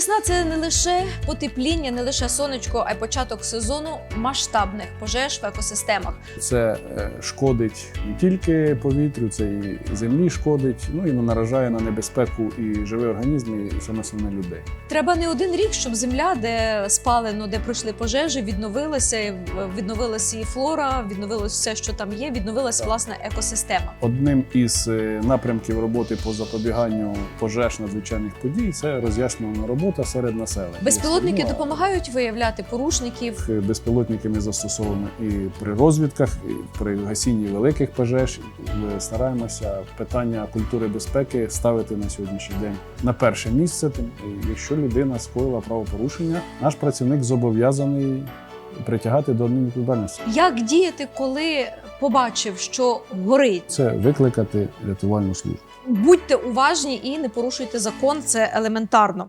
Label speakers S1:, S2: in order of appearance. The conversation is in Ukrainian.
S1: Весна це не лише потепління, не лише сонечко, а й початок сезону масштабних пожеж в екосистемах.
S2: Це е, шкодить не тільки повітрю, це і землі шкодить, ну і наражає на небезпеку і живі організми, і саме основне людей.
S1: Треба не один рік, щоб земля, де спалено, де пройшли пожежі, відновилася, відновилася і флора, відновилося все, що там є, відновилася власна екосистема.
S2: Одним із е, напрямків роботи по запобіганню пожеж надзвичайних подій це роз'яснювана робота серед населення.
S1: Безпілотники допомагають виявляти порушників.
S2: Безпілотники ми застосовуємо і при розвідках, і при гасінні великих пожеж. Ми стараємося питання культури безпеки ставити на сьогоднішній день на перше місце. Тим, Якщо людина скоїла правопорушення, наш працівник зобов'язаний притягати до адмінвідповідальності.
S1: Як діяти, коли побачив, що горить?
S2: Це викликати рятувальну службу.
S1: Будьте уважні і не порушуйте закон, це елементарно.